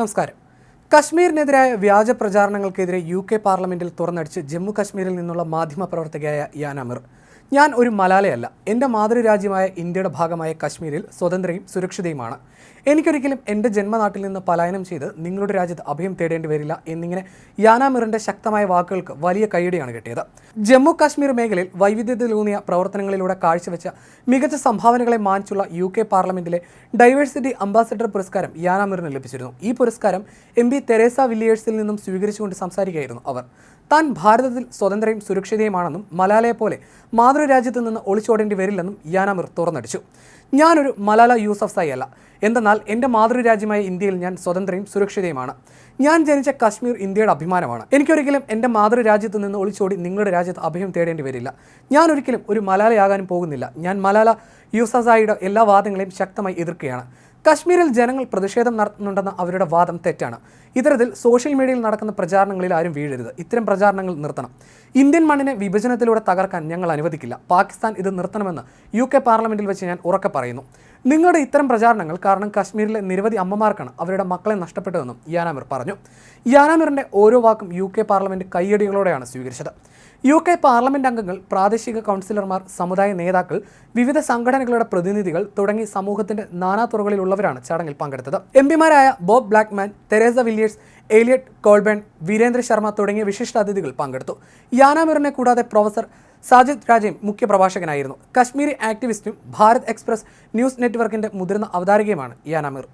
നമസ്കാരം. കശ്മീരിനെതിരായ വ്യാജ പ്രചാരണങ്ങൾക്കെതിരെ U K പാർലമെന്റിൽ തുറന്നടിച്ച് ജമ്മു കശ്മീരിൽ നിന്നുള്ള മാധ്യമ പ്രവർത്തകയായ യാനാമിർ ഞാൻ ഒരു മലാലയല്ല എന്റെ മാതൃരാജ്യമായ ഇന്ത്യയുടെ ഭാഗമായ കശ്മീരിൽ സ്വതന്ത്രയും സുരക്ഷിതയുമാണ്. എനിക്കൊരിക്കലും എന്റെ ജന്മനാട്ടിൽ നിന്ന് പലായനം ചെയ്ത് നിങ്ങളുടെ രാജ്യത്ത് അഭയം തേടേണ്ടി വരില്ല എന്നിങ്ങനെ യാനാമിറിന്റെ ശക്തമായ വാക്കുകൾക്ക് വലിയ കൈയടിയാണ് കിട്ടിയത്. ജമ്മു കാശ്മീർ മേഖലയിൽ വൈവിധ്യത്തിലൂന്നിയ പ്രവർത്തനങ്ങളിലൂടെ കാഴ്ചവെച്ച മികച്ച സംഭാവനകളെ മാനിച്ചുള്ള യു കെ പാർലമെന്റിലെ ഡൈവേഴ്സിറ്റി അംബാസഡർ പുരസ്കാരം യാനാമിറിന് ലഭിച്ചിരുന്നു. ഈ പുരസ്കാരം എം പി തെരേസ വില്ലിയേഴ്സിൽ നിന്നും സ്വീകരിച്ചുകൊണ്ട് സംസാരിക്കുകയായിരുന്നു അവർ. താൻ ഭാരതത്തിൽ സ്വതന്ത്രയും സുരക്ഷിതയുമാണെന്നും മലാലയെ പോലെ മാതൃരാജ്യത്ത് നിന്ന് ഒളിച്ചോടേണ്ടി വരില്ലെന്നും യാനാമിർ തുറന്നടിച്ചു. ഞാനൊരു മലാല യൂസഫ് സായി അല്ല. എന്തെന്നാൽ എന്റെ മാതൃരാജ്യമായ ഇന്ത്യയിൽ ഞാൻ സ്വതന്ത്രയും സുരക്ഷിതയുമാണ്. ഞാൻ ജനിച്ച കശ്മീർ ഇന്ത്യയുടെ അഭിമാനമാണ്. എനിക്കൊരിക്കലും എന്റെ മാതൃരാജ്യത്ത് നിന്ന് ഒളിച്ചോടി നിങ്ങളുടെ രാജ്യത്ത് അഭയം തേടേണ്ടി വരില്ല. ഞാൻ ഒരിക്കലും ഒരു മലാലയാകാനും പോകുന്നില്ല. ഞാൻ മലാല യൂസഫ്സായിയുടെ എല്ലാ വാദങ്ങളെയും ശക്തമായി എതിർക്കുകയാണ്. കശ്മീരിൽ ജനങ്ങൾ പ്രതിഷേധം നടത്തുന്നുണ്ടെന്ന അവരുടെ വാദം തെറ്റാണ്. ഇത്തരത്തിൽ സോഷ്യൽ മീഡിയയിൽ നടക്കുന്ന പ്രചാരണങ്ങളിൽ ആരും വീഴരുത്. ഇത്തരം പ്രചാരണങ്ങൾ നിർത്തണം. ഇന്ത്യൻ മണ്ണിനെ വിഭജനത്തിലൂടെ തകർക്കാൻ ഞങ്ങൾ അനുവദിക്കില്ല. പാകിസ്ഥാൻ ഇത് നിർത്തണമെന്ന് യു കെ പാർലമെന്റിൽ വെച്ച് ഞാൻ ഉറക്കെ പറയുന്നു. നിങ്ങളുടെ ഇത്തരം പ്രചാരണങ്ങൾ കാരണം കശ്മീരിലെ നിരവധി അമ്മമാർക്കാണ് അവരുടെ മക്കളെ നഷ്ടപ്പെട്ടതെന്നും യാനാമിർ പറഞ്ഞു. യാനാമിറിന്റെ ഓരോ വാക്കും യു കെ പാർലമെന്റ് കയ്യടികളോടെയാണ് സ്വീകരിച്ചത്. യു കെ പാർലമെന്റ് അംഗങ്ങൾ പ്രാദേശിക കൗൺസിലർമാർ സമുദായ നേതാക്കൾ വിവിധ സംഘടനകളുടെ പ്രതിനിധികൾ തുടങ്ങി സമൂഹത്തിന്റെ നാനാതുറകളിലുള്ളവരാണ് ചടങ്ങിൽ പങ്കെടുത്തത്. M പിമാരായ Bob Blackman Theresa Villiers Elliot Colburn Virendra Sharma തുടങ്ങിയ വിശിഷ്ട അതിഥികൾ പങ്കെടുത്തു. യാനാമിറിനെ കൂടാതെ പ്രൊഫസർ സാജിദ് രാജയും മുഖ്യ പ്രഭാഷകനായിരുന്നു. കശ്മീരി ആക്ടിവിസ്റ്റും ഭാരത് എക്സ്പ്രസ് ന്യൂസ് നെറ്റ്വർക്കിന്റെ മുതിർന്ന അവതാരകയുമാണ് യാനാമിർ.